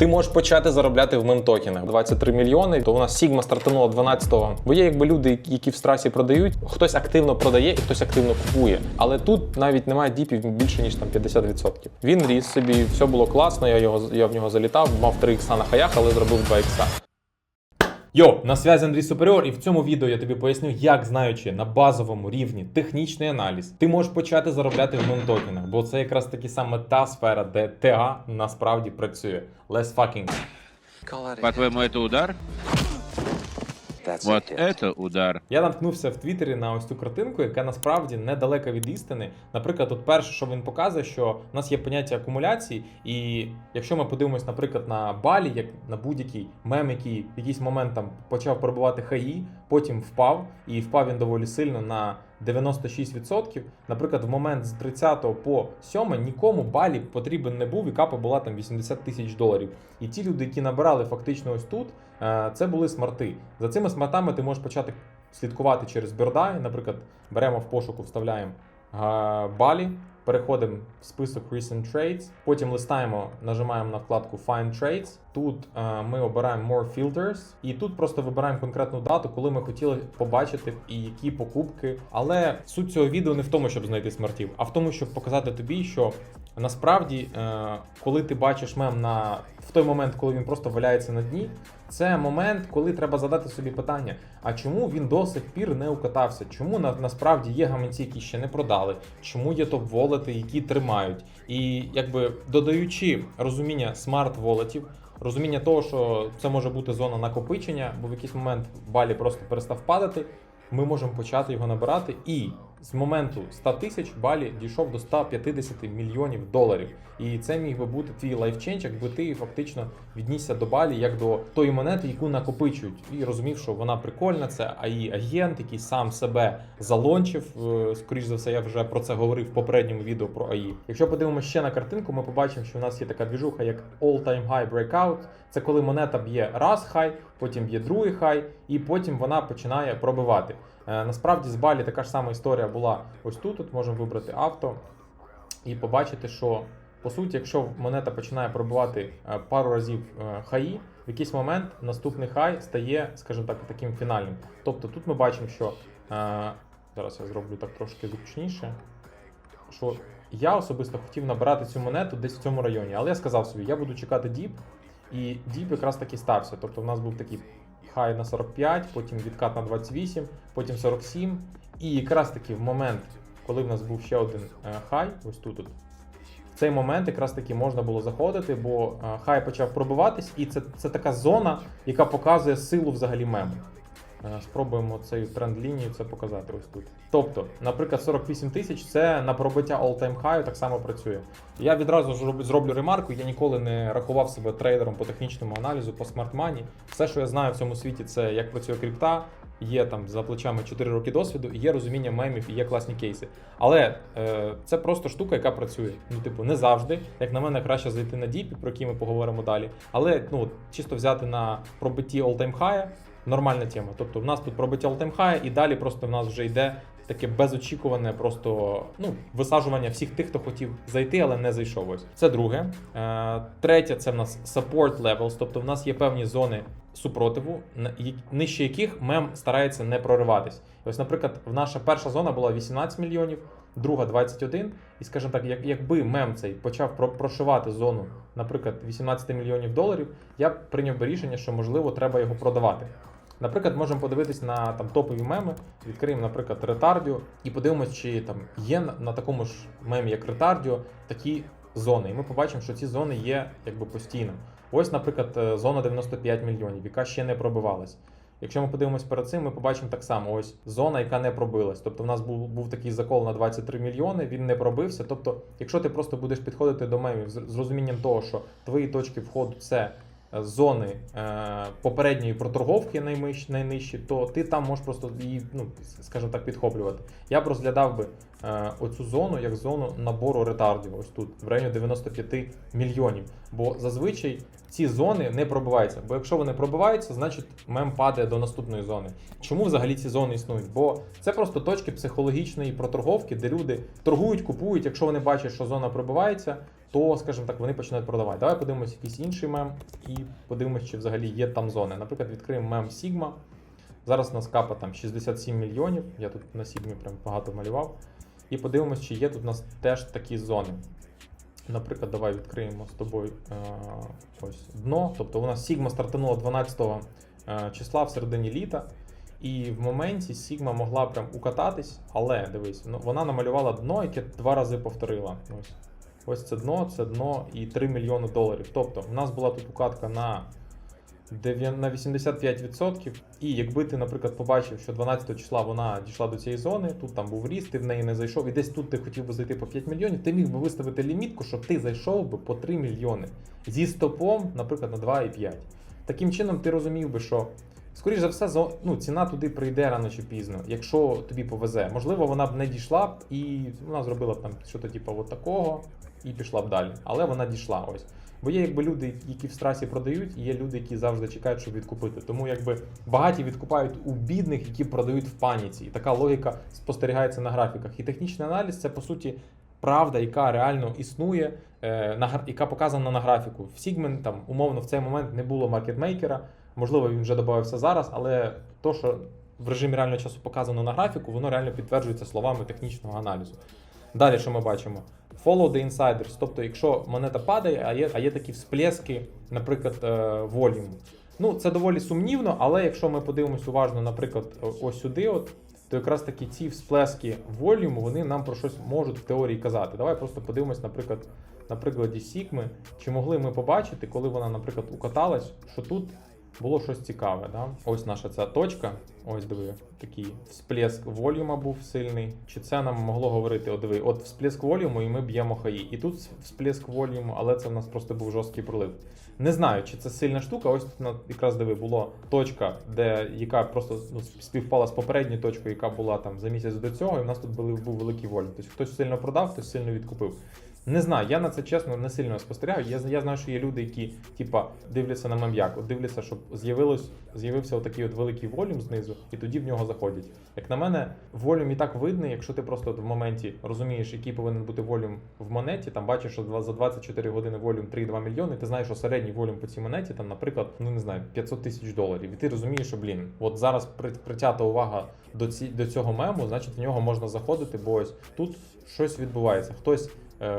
Ти можеш почати заробляти в мемтокенах 23 мільйони. То у нас Sigma стартанула 12-го. Бо є якби люди, які в страсі продають, хтось активно продає і хтось активно купує. Але тут навіть немає діпів більше ніж там 50%. Він ріс собі, все було класно. Я його я в нього залітав, мав 3 ікса на хаях, але зробив 2 ікса. Йо, на зв'язі Андрій Суперіор, і в цьому відео я тобі поясню, як знаючи на базовому рівні технічний аналіз, ти можеш почати заробляти в мемтокенах, бо це якраз таки саме та сфера, де ТА насправді працює. Let's fucking По-твоєму, це удар? Вот это удар. Я наткнувся в Твіттері на ось цю картинку, яка насправді недалека від істини. Наприклад, от перше, що він показує, що в нас є поняття акумуляції, і якщо ми подивимось, наприклад, на балі, як на будь-який мем, який в якийсь момент там почав перебувати хаї, потім впав, і впав він доволі сильно на 96%. Наприклад, в момент з 30 по 7 нікому балі потрібен не був, і капа була там 80 тисяч доларів. І ті люди, які набирали фактично ось тут, е, це були смарти. За цими смартами ти можеш почати слідкувати через Бірдай. Наприклад, беремо в пошуку, вставляємо балі, переходимо в список Recent Trades, потім листаємо, нажимаємо на вкладку Find Trades. Тут е, ми обираємо More Filters, і тут просто вибираємо конкретну дату, коли ми хотіли побачити і які покупки. Але суть цього відео не в тому, щоб знайти смартів, а в тому, щоб показати тобі, що насправді, е, коли ти бачиш мем на в той момент, коли він просто валяється на дні, це момент, коли треба задати собі питання: а чому він до сих пір не укатався? Чому на, насправді є гаманці, які ще не продали? Чому є топ-волети, які тримають? І якби додаючи розуміння смарт-волетів, розуміння того, що це може бути зона накопичення, бо в якийсь момент балі просто перестав падати. Ми можемо почати його набирати, і з моменту 100 тисяч балі дійшов до 150 мільйонів доларів. І це міг би бути твій лайфченч, якби ти фактично віднісся до балі як до тої монети, яку накопичують, і розумів, що вона прикольна. Це АІ агент, який сам себе залончив. Е, Скоріш за все, я вже про це говорив в попередньому відео про АІ. Якщо подивимося ще на картинку, ми побачимо, що у нас є така двіжуха, як All-Time High Breakout. Це коли монета б'є раз хай, потім б'є другий хай, і потім вона починає пробивати. Е, Насправді з Балі така ж сама історія була ось тут. От можемо вибрати авто і побачити, що по суті, якщо монета починає пробивати е, пару разів е, хаї, в якийсь момент наступний хай стає, скажімо так, таким фінальним. Тобто тут ми бачимо, що зараз я зроблю так трошки зручніше. Що я особисто хотів набирати цю монету десь в цьому районі, але я сказав собі, я буду чекати діп, і діп якраз таки стався. Тобто в нас був такий хай на 45, потім відкат на 28, потім 47. І якраз таки в момент, коли в нас був ще один е, хай, ось тут. в цей момент якраз таки можна було заходити, бо е, хай почав пробиватись, і це, це така зона, яка показує силу взагалі мему. Е, Спробуємо цю тренд-лінію це показати ось тут. Тобто, наприклад, 48 тисяч це на пробиття all-time high так само працює. Я відразу ж зроблю ремарку, я ніколи не рахував себе трейдером по технічному аналізу, по смарт-мані. Все, що я знаю в цьому світі, це як працює крипта, є там за плечами 4 роки досвіду, є розуміння мемів, і є класні кейси. Але е, це просто штука, яка працює. Ну, типу, не завжди. Як на мене, краще зайти на діпі, про які ми поговоримо далі. Але ну, чисто взяти на пробитті all-time high, нормальна тема. Тобто в нас тут пробиття all-time high, і далі просто в нас вже йде таке безочікуване, просто ну, висаджування всіх тих, хто хотів зайти, але не зайшов. Ось це друге. Е, третє, це в нас support levels, тобто в нас є певні зони супротиву, нижче яких мем старається не прориватись. Ось, наприклад, в наша перша зона була 18 мільйонів, друга 21. І скажімо так, як, якби мем цей почав про- прошивати зону, наприклад, 18 мільйонів доларів, я б прийняв би рішення, що можливо треба його продавати. Наприклад, можемо подивитись на там топові меми, відкриємо, наприклад, Retardio і подивимось, чи там є на, такому ж мемі, як Retardio, такі зони. І ми побачимо, що ці зони є якби постійно. Ось, наприклад, е, зона 95 мільйонів, яка ще не пробивалась. Якщо ми подивимось перед цим, ми побачимо так само: ось зона, яка не пробилась. Тобто, в нас був, був такий закол на 23 мільйони, він не пробився. Тобто, якщо ти просто будеш підходити до мемів з розумінням того, що твої точки входу це зони е, попередньої проторговки найнижчі, то ти там можеш просто її, ну скажімо так, підхоплювати. Я б розглядав би е, оцю зону як зону набору ретардів, ось тут, в районі 95 мільйонів. Бо зазвичай ці зони не пробиваються. Бо якщо вони пробиваються, значить мем падає до наступної зони. Чому взагалі ці зони існують? Бо це просто точки психологічної проторговки, де люди торгують, купують. Якщо вони бачать, що зона пробивається, то, скажімо так, вони починають продавати. Давай подивимось якийсь інший мем і подивимось, чи взагалі є там зони. Наприклад, відкриємо мем Sigma. Зараз у нас капа там 67 мільйонів. Я тут на Sigma прям багато малював. І подивимось, чи є тут у нас теж такі зони. Наприклад, давай відкриємо з тобою е, ось дно. Тобто у нас Sigma стартанула 12 е, числа в середині літа. І в моменті Sigma могла прям укататись, але дивись, ну, вона намалювала дно, яке два рази повторила. Ось. Ось це дно, це дно і 3 мільйони доларів. Тобто, в нас була тут укатка на, дев'я- на 85%. І якби ти, наприклад, побачив, що 12 числа вона дійшла до цієї зони, тут там був ріст, ти в неї не зайшов, і десь тут ти хотів би зайти по 5 мільйонів, ти міг би виставити лімітку, щоб ти зайшов би по 3 мільйони. Зі стопом, наприклад, на 2,5. Таким чином, ти розумів би, що. Скоріше за все, ну, ціна туди прийде рано чи пізно, якщо тобі повезе. Можливо, вона б не дійшла б і вона зробила б там щось типу от такого і пішла б далі. Але вона дійшла ось. Бо є якби люди, які в страсі продають, і є люди, які завжди чекають, щоб відкупити. Тому якби багаті відкупають у бідних, які продають в паніці. І така логіка спостерігається на графіках. І технічний аналіз це по суті правда, яка реально існує, е, яка показана на графіку. В Sigma там умовно в цей момент не було маркетмейкера. Можливо, він вже додався зараз, але то, що в режимі реального часу показано на графіку, воно реально підтверджується словами технічного аналізу. Далі, що ми бачимо? Follow the insiders. Тобто, якщо монета падає, а є, а є такі всплески, наприклад, е, волюму. Ну, це доволі сумнівно, але якщо ми подивимось уважно, наприклад, ось сюди, от, то якраз таки ці всплески волюму, вони нам про щось можуть в теорії казати. Давай просто подивимось, наприклад, на прикладі Сігми, чи могли ми побачити, коли вона, наприклад, укаталась, що тут було щось цікаве. Да? Ось наша ця точка. Ось диви, такий всплеск волюма був сильний. Чи це нам могло говорити? От диви, от всплеск волюму, і ми б'ємо хаї. І тут всплеск волюму, але це в нас просто був жорсткий пролив. Не знаю, чи це сильна штука. Ось тут якраз диви було точка, де яка просто ну, співпала з попередньою точкою, яка була там за місяць до цього, і в нас тут був великий волюм. Тобто хтось сильно продав, хтось сильно відкупив. Не знаю, я на це чесно не сильно спостерігаю. Я, я знаю, що є люди, які типа дивляться на мем'як, от дивляться, щоб з'явилось, з'явився отакий от великий волюм знизу, і тоді в нього заходять. Як на мене, волюм і так видний, якщо ти просто от в моменті розумієш, який повинен бути волюм в монеті, там бачиш, що за 24 години волюм 3,2 мільйони, ти знаєш, що середній волюм по цій монеті, там, наприклад, ну не знаю, 500 тисяч доларів. І ти розумієш, що блін, от зараз притята увага до ці до цього мему, значить в нього можна заходити, бо ось тут щось відбувається. Хтось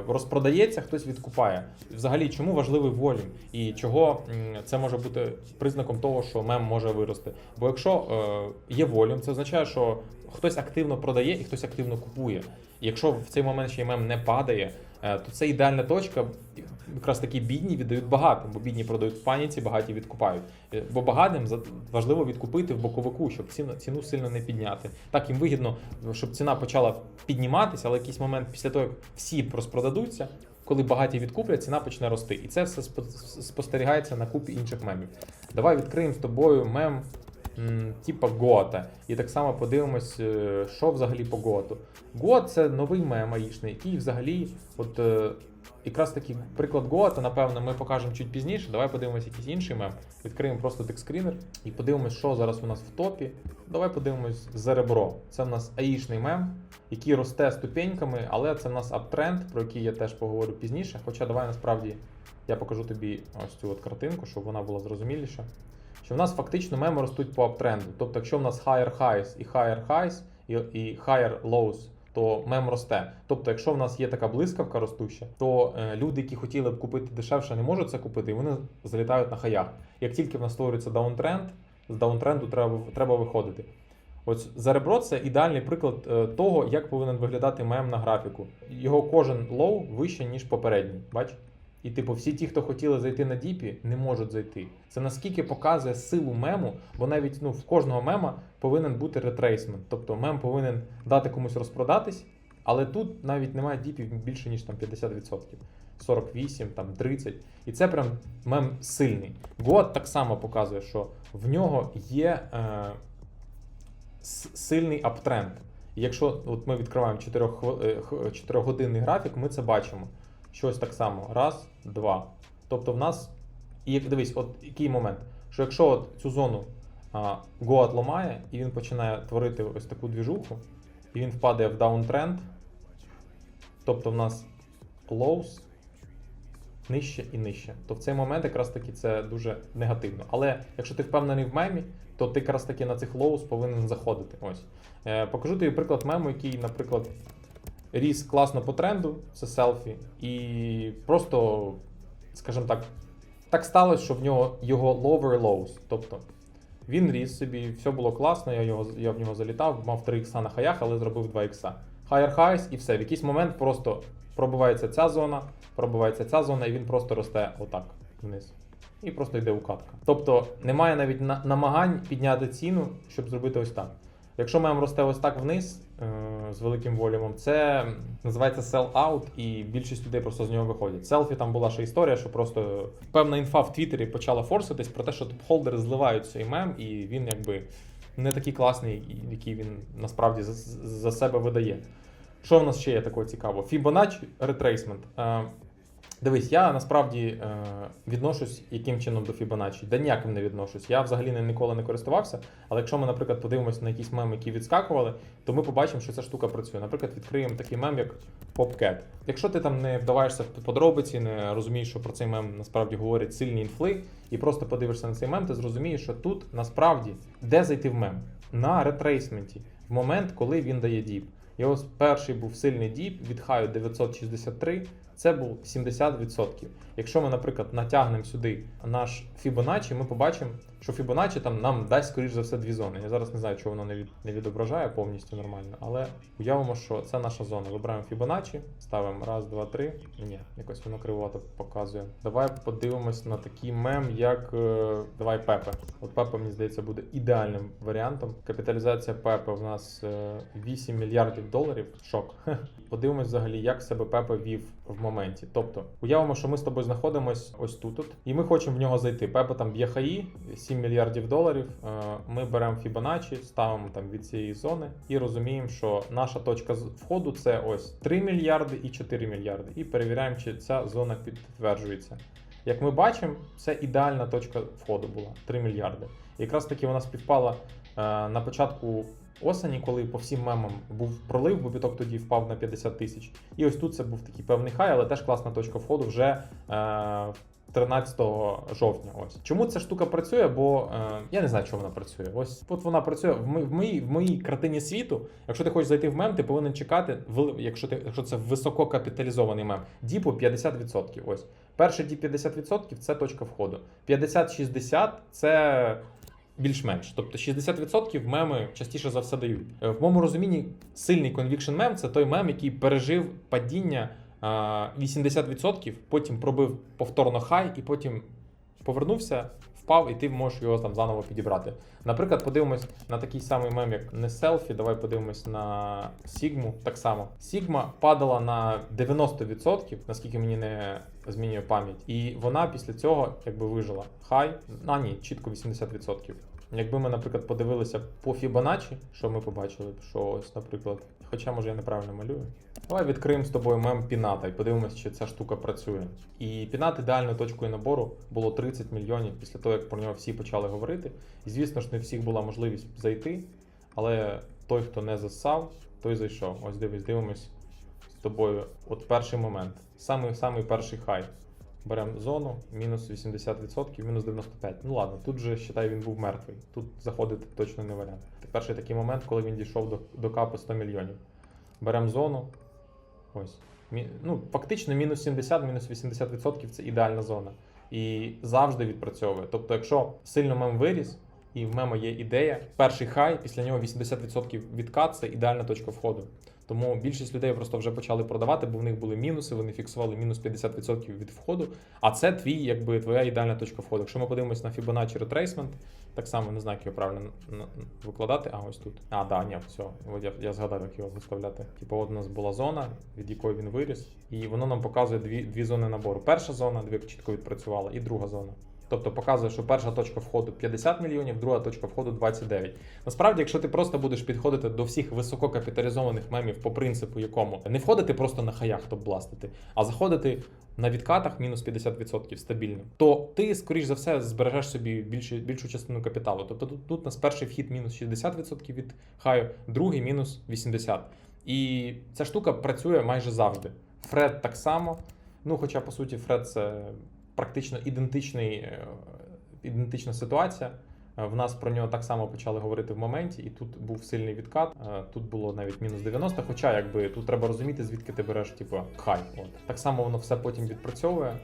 розпродається, хтось відкупає. Взагалі, чому важливий волюм? І чого це може бути признаком того, що мем може вирости? Бо якщо е, є волюм, це означає, що хтось активно продає і хтось активно купує. Якщо в цей момент ще й мем не падає, е, то це ідеальна точка. Якраз такі бідні віддають багатим, бо бідні продають в паніці, багаті відкупають. Е, Бо багатим важливо відкупити в боковику, щоб ціну, ціну сильно не підняти. Так їм вигідно, щоб ціна почала підніматися, але якийсь момент після того, як всі розпродадуться, коли багаті відкуплять, ціна почне рости. І це все спостерігається на купі інших мемів. Давай відкриємо з тобою мем м, типа Гота. І так само подивимось, е, що взагалі по Готу. Гот це новий мем аїшний, який взагалі, от е, якраз такий приклад Гота, напевно, ми покажемо чуть пізніше. Давай подивимось якийсь інший мем. Відкриємо просто текскрінер і подивимось, що зараз у нас в топі. Давай подивимось Зеребро. Це в нас аїшний мем, який росте ступеньками, але це в нас аптренд, про який я теж поговорю пізніше. Хоча давай насправді я покажу тобі ось цю от картинку, щоб вона була зрозуміліша. Що в нас фактично меми ростуть по аптренду. Тобто, якщо в нас higher highs і higher highs і higher lows, то мем росте. Тобто, якщо в нас є така блискавка ростуща, то е, люди, які хотіли б купити дешевше, не можуть це купити, і вони залітають на хаях. Як тільки в нас створюється даунтренд, з даунтренду треба, треба виходити. Ось Заребро це ідеальний приклад е, того, як повинен виглядати мем на графіку. Його кожен лоу вище, ніж попередній. Бач? І, типу, всі ті, хто хотіли зайти на діпі, не можуть зайти. Це наскільки показує силу мему, бо навіть ну, в кожного мема повинен бути ретрейсмент. Тобто мем повинен дати комусь розпродатись, але тут навіть немає діпів більше, ніж там 50%. 48, там 30. І це прям мем сильний. God так само показує, що в нього є е, сильний аптренд. І якщо от ми відкриваємо 4 годинний графік, ми це бачимо. Щось так само. Раз, два. Тобто в нас. І дивись, от який момент, що якщо от цю зону а, Goat ламає, і він починає творити ось таку двіжуху, і він впадає в даунтренд, тобто в нас lows, нижче і нижче. То в цей момент якраз таки це дуже негативно. Але якщо ти впевнений в мемі, то ти якраз таки на цих лоус повинен заходити. Ось. Е, покажу тобі приклад мему, який, наприклад, ріс класно по тренду, це селфі, і просто, скажімо так, так сталося, що в нього його lower lows. Тобто він ріс собі, все було класно, я, його, я в нього залітав, мав 3 ікса на хаях, але зробив 2 ікса. Higher highs і все. В якийсь момент просто пробивається ця зона, пробивається ця зона, і він просто росте отак вниз. І просто йде укатка. Тобто немає навіть на- намагань підняти ціну, щоб зробити ось так. Якщо мем росте ось так вниз з великим волюмом, це називається sell out, і більшість людей просто з нього виходять. Селфі там була ще історія, що просто певна інфа в Твіттері почала форситись про те, що топ-холдери зливають цей мем, і він якби не такий класний, який він насправді за, за себе видає. Що в нас ще є такого цікавого? Fibonacci retracement. Дивись, я насправді е, відношусь яким чином до Fibonacci? Да ніяким не відношусь. Я взагалі не, ніколи не користувався. Але якщо ми, наприклад, подивимося на якісь меми, які відскакували, то ми побачимо, що ця штука працює. Наприклад, відкриємо такий мем, як PopCat. Якщо ти там не вдаваєшся в подробиці, не розумієш, що про цей мем насправді говорять сильні інфли, і просто подивишся на цей мем, ти зрозумієш, що тут насправді де зайти в мем? На ретрейсменті, в момент, коли він дає діп. Його перший був сильний діп від хаю 963, це був 70%. Якщо ми, наприклад, натягнемо сюди наш Fibonacci, ми побачимо, що Fibonacci там нам дасть, скоріш за все, дві зони. Я зараз не знаю, чого воно не, відображає повністю нормально, але уявимо, що це наша зона. Вибираємо Fibonacci, ставимо раз, два, три. Ні, якось воно кривовато показує. Давай подивимось на такий мем, як е, давай Пепе. От Пепе, мені здається, буде ідеальним варіантом. Капіталізація Пепе в нас е, 8 мільярдів доларів. Шок. Подивимось взагалі, як себе Пепе вів в моменті. Тобто, уявимо, що ми з тобою знаходимось ось тут, от, і ми хочемо в нього зайти. Пепе там б'є хаї, 7 мільярдів доларів. Е, Ми беремо Fibonacci, ставимо там від цієї зони і розуміємо, що наша точка входу це ось 3 мільярди і 4 мільярди. І перевіряємо, чи ця зона підтверджується. Як ми бачимо, це ідеальна точка входу була 3 мільярди. Якраз таки вона співпала е, на початку осені, коли по всім мемам був пролив, бо біток тоді впав на 50 тисяч. І ось тут це був такий певний хай, але теж класна точка входу вже. Е, 13 жовтня. Ось чому ця штука працює? Бо е, я не знаю, чому вона працює. Ось от вона працює в, ми, в моїй в моїй картині світу. Якщо ти хочеш зайти в мем, ти повинен чекати, якщо ти якщо це висококапіталізований мем, діпу 50%. Ось перший діп 50% це точка входу. 50-60% це більш-менш. Тобто 60% меми частіше за все дають. Е, В моєму розумінні сильний conviction мем це той мем, який пережив падіння а, 80%, потім пробив повторно хай і потім повернувся, впав, і ти можеш його там заново підібрати. Наприклад, подивимось на такий самий мем, як не селфі. Давай подивимось на Сігму. Так само. Сігма падала на 90%, наскільки мені не змінює пам'ять. І вона після цього якби вижила. Хай, а ні, чітко 80%. Якби ми, наприклад, подивилися по Fibonacci, що ми побачили, що ось, наприклад, хоча може я неправильно малюю. Давай відкриємо з тобою мем Піната і подивимося, чи ця штука працює. І Пінат ідеальною точкою набору було 30 мільйонів після того, як про нього всі почали говорити. І звісно ж, не всіх була можливість зайти, але той, хто не засав, той зайшов. Ось дивись, дивимось з тобою. От перший момент. Самий перший хай. Беремо зону, мінус 80%, мінус 95%. Ну ладно, тут же считай, він був мертвий. Тут заходити точно не варіант. Перший такий момент, коли він дійшов до, до капи 100 мільйонів. Беремо зону. Ось. Мі, ну, фактично, мінус 70, мінус 80% це ідеальна зона. І завжди відпрацьовує. Тобто, якщо сильно мем виріс, і в мема є ідея, перший хай, після нього 80% відкат це ідеальна точка входу. Тому більшість людей просто вже почали продавати, бо в них були мінуси, вони фіксували мінус 50% від входу. А це твій, якби твоя ідеальна точка входу. Якщо ми подивимось на Fibonacci Retracement, так само не знаю, як його правильно викладати. А ось тут. А, да, ні, все. Я, я згадав, як його виставляти. Типу, от у нас була зона, від якої він виріс, і воно нам показує дві, дві зони набору. Перша зона, дві чітко відпрацювала, і друга зона. Тобто показує, що перша точка входу 50 мільйонів, друга точка входу 29. Насправді, якщо ти просто будеш підходити до всіх висококапіталізованих мемів по принципу, якому не входити просто на хаях топ-бластити, а заходити на відкатах мінус 50% стабільно, то ти, скоріш за все, збережеш собі більшу, більшу частину капіталу. Тобто тут, тут нас перший вхід мінус 60% від хаю, другий мінус 80%. І ця штука працює майже завжди. Фред так само. Ну, хоча, по суті, Фред це практично ідентичний, е, ідентична ситуація. Е, В нас про нього так само почали говорити в моменті, і тут був сильний відкат. Е, Тут було навіть мінус 90, хоча якби тут треба розуміти, звідки ти береш, типу, хай. От. Так само воно все потім відпрацьовує.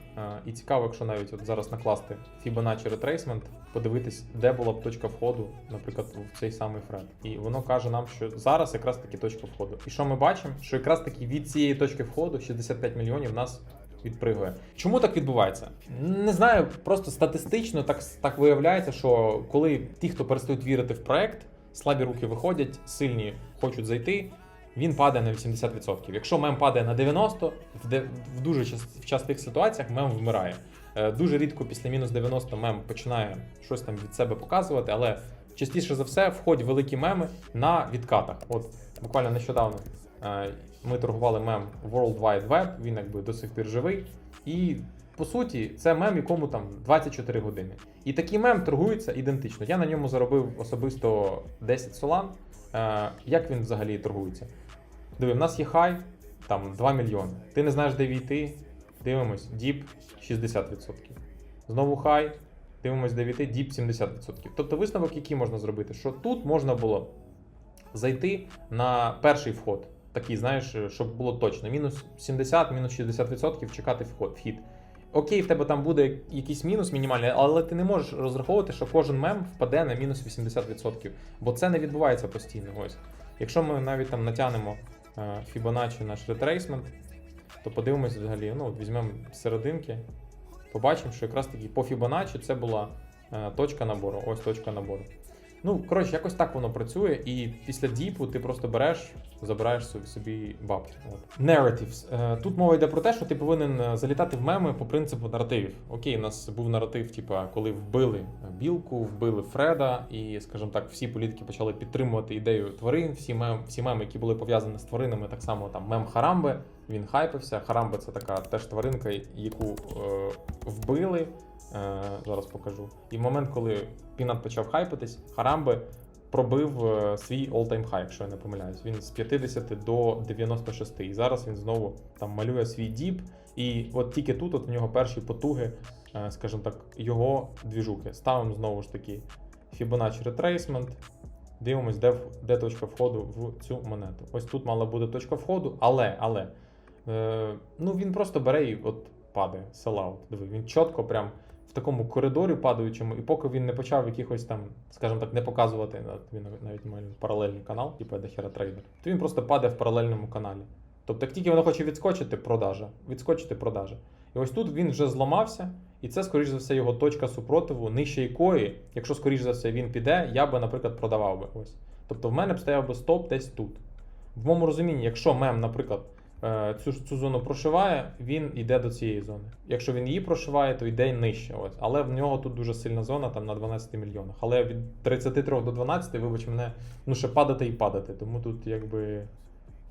І цікаво, якщо навіть от зараз накласти Fibonacci Retracement, подивитись, де була б точка входу, наприклад, в цей самий фред. І воно каже нам, що зараз якраз таки точка входу. І що ми бачимо? Що якраз таки від цієї точки входу 65 мільйонів нас відпригує. Чому так відбувається? Не знаю, просто статистично так, так виявляється, що коли ті, хто перестають вірити в проект, слабі руки виходять, сильні хочуть зайти. Він падає на 80%. Якщо мем падає на 90%, в, дуже в частих ситуаціях мем вмирає. Е, Дуже рідко після мінус 90 мем починає щось там від себе показувати, але частіше за все входять великі меми на відкатах. От буквально нещодавно ми торгували мем World Wide Web, він якби до сих пір живий. І по суті, це мем, якому там 24 години. І такий мем торгується ідентично. Я на ньому заробив особисто 10 солан. Е, як він взагалі торгується? Диви, в нас є хай, там 2 мільйони. Ти не знаєш, де війти. Дивимось, діп 60%. Знову хай, дивимось, де війти, діп 70%. Тобто висновок, який можна зробити, що тут можна було зайти на перший вход. Такий, знаєш, щоб було точно. Мінус 70, мінус 60% чекати вхід. Окей, в тебе там буде якийсь мінус мінімальний, але ти не можеш розраховувати, що кожен мем впаде на мінус 80%, бо це не відбувається постійно. Ось. Якщо ми навіть там натягнемо е, Fibonacci наш ретрейсмент, то подивимось взагалі, ну, візьмемо серединки, побачимо, що якраз таки по Fibonacci це була е, точка набору. Ось точка набору. Ну, коротше, якось так воно працює, і після діпу ти просто береш, забираєш собі, бабки. От. Narratives. Е, Тут мова йде про те, що ти повинен е, залітати в меми по принципу наративів. Окей, у нас був наратив, типа, коли вбили білку, вбили Фреда, і, скажімо так, всі політики почали підтримувати ідею тварин. Всі мем, всі меми, які були пов'язані з тваринами, так само там мем Харамби. Він хайпився. Харамби це така теж тваринка, яку е, вбили. Е, зараз покажу. І в момент, коли Пінат почав хайпитись, Харамби пробив е, свій all-time high, якщо я не помиляюсь. Він з 50 до 96. І зараз він знову там малює свій діп. І от тільки тут от в нього перші потуги, е, скажімо так, його двіжуки. Ставимо знову ж таки Fibonacci Retracement. Дивимось, де, де точка входу в цю монету. Ось тут мала бути точка входу, але, але е, ну він просто бере і от падає, селаут. Диви, він чітко прям такому коридорі падаючому, і поки він не почав якихось там, скажімо так, не показувати, він навіть має паралельний канал, типу Дехера Трейдер, то він просто падає в паралельному каналі. Тобто, як тільки воно хоче відскочити, продажа, відскочити продажа. І ось тут він вже зламався, і це, скоріш за все, його точка супротиву, нижче якої, якщо, скоріш за все, він піде, я би, наприклад, продавав би ось. Тобто в мене б стояв би стоп десь тут. В моєму розумінні, якщо мем, наприклад, цю, цю зону прошиває, він йде до цієї зони. Якщо він її прошиває, то йде нижче. Ось. Але в нього тут дуже сильна зона, там на 12 мільйонах. Але від 33 до 12, вибач мене, ну ще падати і падати. Тому тут якби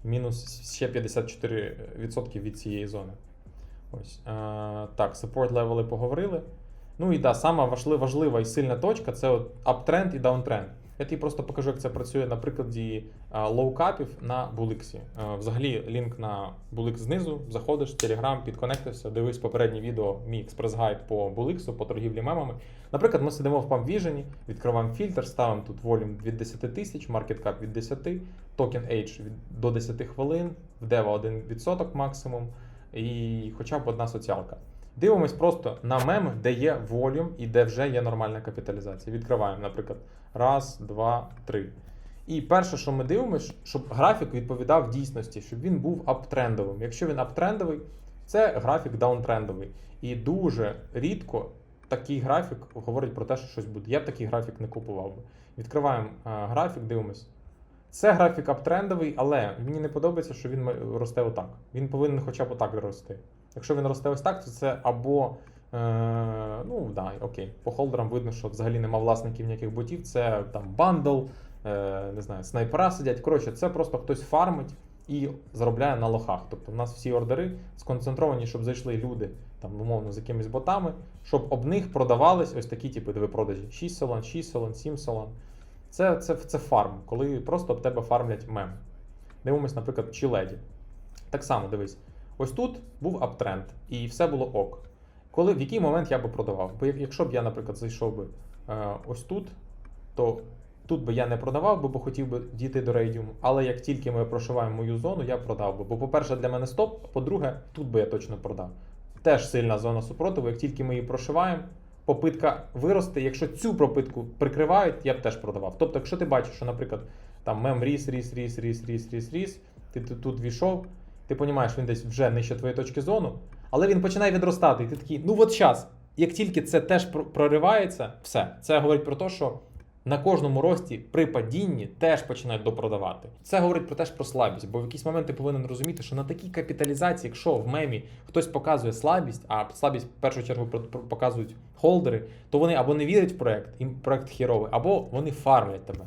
мінус ще 54% від цієї зони. Ось. Е, так, support левели поговорили. Ну і да, сама важлива, і сильна точка це от uptrend і downtrend. Я тобі просто покажу, як це працює на прикладі лоукапів на Буликсі. Взагалі, лінк на Буликс знизу. Заходиш, Telegram, підконектився, дивись попереднє відео, мій експрес-гайд по Буликсу, по торгівлі мемами. Наприклад, ми сидимо в PumpVision, відкриваємо фільтр, ставимо тут волюм від 10 тисяч, cap від 10, токен від, до 10 хвилин, в DEVA 1% максимум, і хоча б одна соціалка. Дивимось просто на меми, де є волюм і де вже є нормальна капіталізація. Відкриваємо, наприклад, раз, два, три. І перше, що ми дивимося, щоб графік відповідав дійсності, щоб він був аптрендовим. Якщо він аптрендовий, це графік даунтрендовий. І дуже рідко такий графік говорить про те, що щось буде. Я б такий графік не купував би. Відкриваємо а, графік, дивимось. Це графік аптрендовий, але мені не подобається, що він росте отак. Він повинен хоча б отак рости. Якщо він росте ось так, то це або. Е, ну, да, окей. По холдерам видно, що взагалі нема власників ніяких ботів. Це там бандл, е, не знаю, снайпера сидять. Коротше, це просто хтось фармить і заробляє на лохах. Тобто в нас всі ордери сконцентровані, щоб зайшли люди, там, умовно, з якимись ботами, щоб об них продавались ось такі типи диви продажі: 6 солон, 6 солон, 7 солон. Це, це, це фарм, коли просто об тебе фармлять мем. Дивимось, наприклад, Чіледі. Так само дивись. Ось тут був аптренд, і все було ок. Коли, в який момент я би продавав? Бо якщо б я, наприклад, зайшов би е, ось тут, то тут би я не продавав би, бо хотів би дійти до рейдіуму. Але як тільки ми прошиваємо мою зону, я продав би. Бо, по-перше, для мене стоп, а по-друге, тут би я точно продав. Теж сильна зона супротиву. Як тільки ми її прошиваємо, попитка виросте. Якщо цю пропитку прикривають, я б теж продавав. Тобто, якщо ти бачиш, що, наприклад, там мем ріс, ріс, ріс, ріс, ріс, ріс, ріс, ти, ти тут війшов, ти розумієш, він десь вже нижче твоєї точки зону, але він починає відростати, і ти такий, ну от час. Як тільки це теж пр- проривається, все. Це говорить про те, що на кожному рості при падінні теж починають допродавати. Це говорить про теж про слабість, бо в якийсь момент ти повинен розуміти, що на такій капіталізації, якщо в мемі хтось показує слабість, а слабість в першу чергу показують холдери, то вони або не вірять в проект, їм проект хіровий, або вони фармлять тебе.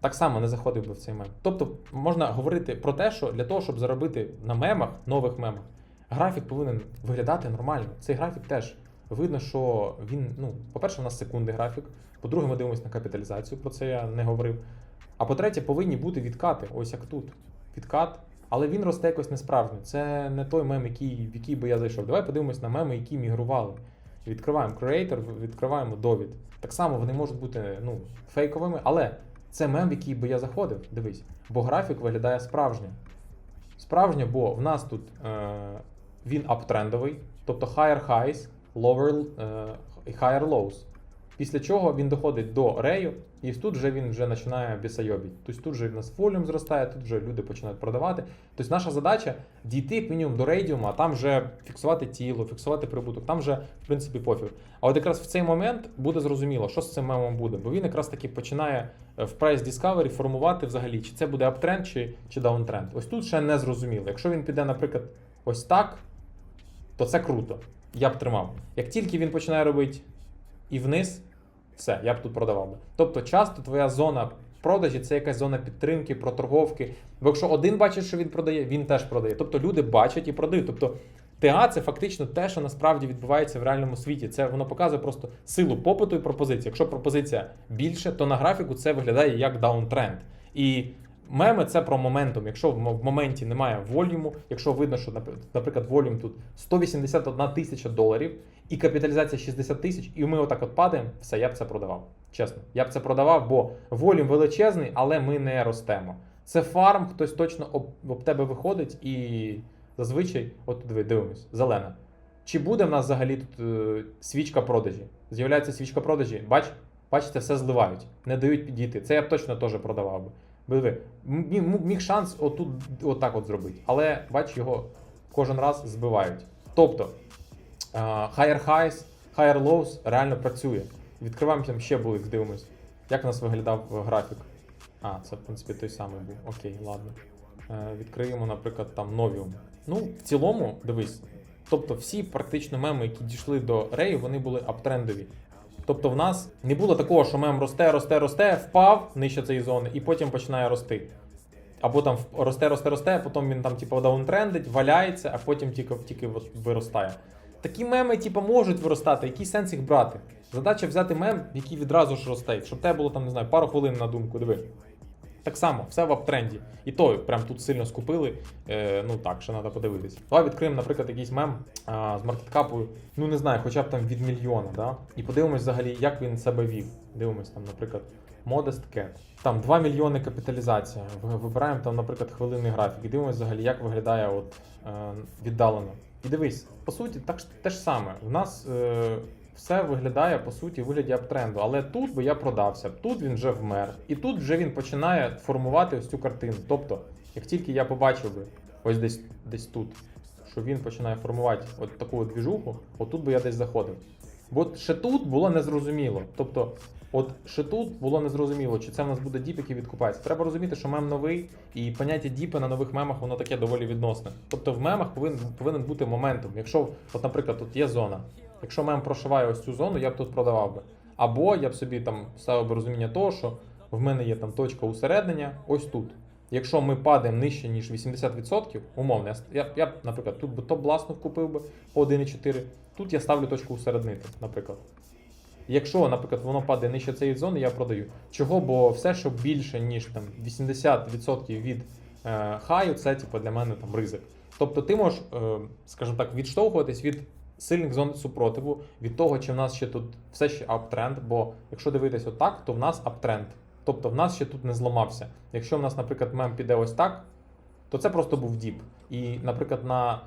Так само не заходив би в цей мем. Тобто можна говорити про те, що для того, щоб заробити на мемах, нових мемах, графік повинен виглядати нормально. Цей графік теж видно, що він, ну, по-перше, у нас секунди графік. По-друге, ми дивимося на капіталізацію, про це я не говорив. А по-третє, повинні бути відкати, ось як тут. Відкат, але він росте якось несправжньо. Це не той мем, який, в який би я зайшов. Давай подивимось на меми, які мігрували. Відкриваємо Creator, відкриваємо довід. Так само вони можуть бути ну, фейковими, але це мем, в який би я заходив. Дивись, бо графік виглядає справжньо. Справжньо, бо в нас тут е, він аптрендовий, тобто higher highs, lower, е, higher lows. Після чого він доходить до рею, і тут вже він вже починає бісайобіть. Тобто тут вже в нас волюм зростає, тут вже люди починають продавати. Тобто наша задача дійти як мінімум до рейдіуму, а там вже фіксувати тіло, фіксувати прибуток, там вже в принципі пофіг. А от якраз в цей момент буде зрозуміло, що з цим мемом буде, бо він якраз таки починає е, в Price Discovery формувати взагалі, чи це буде аптренд, чи, чи даунтренд. Ось тут ще не зрозуміло. Якщо він піде, наприклад, ось так, то це круто. Я б тримав. Як тільки він починає робити і вниз, все, я б тут продавав би. Тобто, часто твоя зона продажі це якась зона підтримки, проторговки. Бо якщо один бачить, що він продає, він теж продає. Тобто люди бачать і продають. Тобто ТА це фактично те, що насправді відбувається в реальному світі. Це воно показує просто силу попиту і пропозиції. Якщо пропозиція більше, то на графіку це виглядає як даунтренд. І меми це про моментум. Якщо в моменті немає волюму, якщо видно, що наприклад, волюм тут 181 тисяча доларів і капіталізація 60 тисяч, і ми отак от падаємо, все, я б це продавав. Чесно, я б це продавав, бо волюм величезний, але ми не ростемо. Це фарм, хтось точно об, об тебе виходить і зазвичай, от диви, дивимось, зелена. Чи буде в нас взагалі тут е, свічка продажі? З'являється свічка продажі, бач, бачите, все зливають, не дають підійти. Це я б точно теж продавав би. Диви, міг, шанс отут отак от зробити. Але бач, його кожен раз збивають. Тобто higher highs, higher lows реально працює. Відкриваємо там ще булик, дивимось. Як у нас виглядав графік? А, це в принципі той самий був. Окей, ладно. Е, відкриємо, наприклад, там Новіум. Ну, в цілому, дивись. Тобто всі практично меми, які дійшли до рею, вони були аптрендові. Тобто в нас не було такого, що мем росте, росте, росте, впав нижче цієї зони і потім починає рости. Або там росте, росте, росте, потім він там, типу, даунтрендить, валяється, а потім тільки, тільки виростає. Такі меми, типу, можуть виростати, який сенс їх брати? Задача взяти мем, який відразу ж росте, щоб тебе було там, не знаю, пару хвилин на думку, диви. Так само, все в аптренді. І то прям тут сильно скупили. Е, ну так, ще треба подивитись. Давай відкриємо, наприклад, якийсь мем а, з маркеткапою, ну не знаю, хоча б там від мільйона, да? І подивимось взагалі, як він себе вів. Дивимось там, наприклад, Modest Cat. Там 2 мільйони капіталізація. Вибираємо там, наприклад, хвилинний графік. І дивимось взагалі, як виглядає от, е, віддалено. І дивись, по суті, так те ж саме. У нас е, все виглядає по суті вигляді аптренду. Але тут би я продався, тут він вже вмер. І тут вже він починає формувати ось цю картину. Тобто, як тільки я побачив би ось десь, десь тут, що він починає формувати от таку от двіжуху, отут би я десь заходив. Бо ще тут було незрозуміло. Тобто, от ще тут було незрозуміло, чи це в нас буде діп, який відкупається. Треба розуміти, що мем новий, і поняття діпи на нових мемах воно таке доволі відносне. Тобто в мемах повинен, повинен бути моментум. Якщо, от, наприклад, тут є зона. Якщо мем прошиває ось цю зону, я б тут продавав би. Або я б собі там ставив би розуміння того, що в мене є там точка усереднення, ось тут. Якщо ми падаємо нижче, ніж 80%, умовно, я, я, б- наприклад, тут би топ бласну купив би по 1,4, тут я ставлю точку усереднити, наприклад. Якщо, наприклад, воно падає нижче цієї зони, я продаю. Чого? Бо все, що більше, ніж там 80% від е, хаю, це типу, для мене там ризик. Тобто ти можеш, е, скажімо так, відштовхуватись від сильних зон супротиву, від того, чи в нас ще тут все ще аптренд. Бо якщо дивитись отак, то в нас аптренд. Тобто в нас ще тут не зламався. Якщо в нас, наприклад, мем піде ось так, то це просто був діп. І, наприклад, на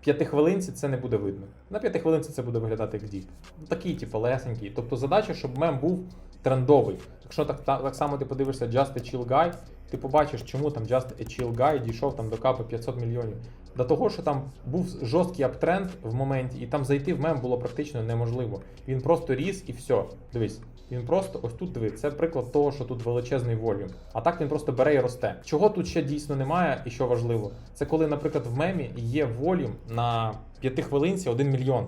п'ятихвилинці це не буде видно. На п'ятихвилинці це буде виглядати як діп. Ну, Такий, типу, лесенький. Тобто задача, щоб мем був трендовий. Якщо так, так, так само ти подивишся Just a Chill Guy, ти побачиш, чому там Just a Chill Guy дійшов там до капи 500 мільйонів. До того, що там був жорсткий аптренд в моменті, і там зайти в мем було практично неможливо. Він просто ріс і все. Дивись. Він просто ось тут диви. Це приклад того, що тут величезний волюм. А так він просто бере і росте. Чого тут ще дійсно немає, і що важливо, це коли, наприклад, в мемі є волюм на п'ятихвилинці 1 мільйон.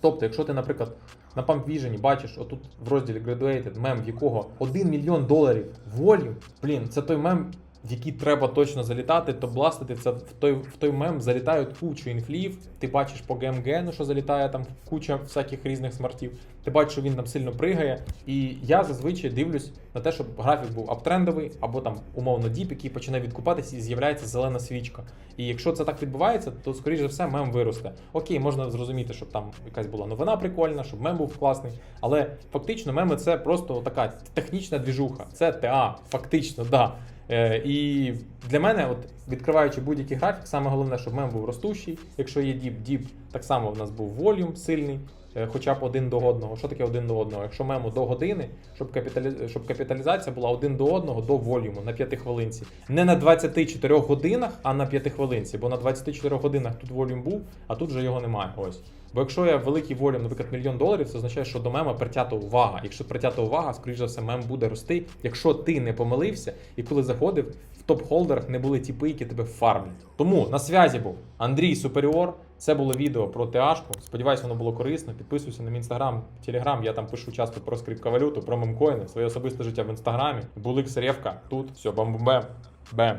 Тобто, якщо ти, наприклад, на Pump Vision бачиш отут в розділі Graduated мем, в якого 1 мільйон доларів волі. блін, це той мем, в який треба точно залітати, то бластити. Це в той, в той мем залітають кучу інфлів. Ти бачиш по гемгену, що залітає там куча всяких різних смартів. Ти бачиш, що він там сильно пригає. І я зазвичай дивлюсь на те, щоб графік був аптрендовий, або там умовно діп, який починає відкупатися і з'являється зелена свічка. І якщо це так відбувається, то скоріш за все мем виросте. Окей, можна зрозуміти, щоб там якась була новина прикольна, щоб мем був класний. Але фактично меми це просто така технічна двіжуха. Це ТА, фактично, да. Е, і для мене, от відкриваючи будь-який графік, саме головне, щоб мем був ростущий. Якщо є діп, діп, так само в нас був волюм сильний, е, хоча б один до одного. Що таке один до одного? Якщо мему до години, щоб, капіталі... щоб капіталізація була один до одного до волюму на п'ятихвилинці. Не на 24 годинах, а на п'ятихвилинці. Бо на 24 годинах тут волюм був, а тут вже його немає. Ось. Бо якщо я великий волюм, наприклад, мільйон доларів, це означає, що до мема притята увага. Якщо притята увага, скоріш за все, мем буде рости. Якщо ти не помилився, і коли заходив, в топ-холдерах не були тіпи, які тебе фармлять. Тому на зв'язі був Андрій Суперіор. Це було відео про ТАшку. Сподіваюсь, воно було корисно. Підписуйся на мій інстаграм, телеграм. Я там пишу часто про скриптовалюту, про мемкоїни, своє особисте життя в інстаграмі. Булик Серевка тут. Все, бам-бам-бем. Бем.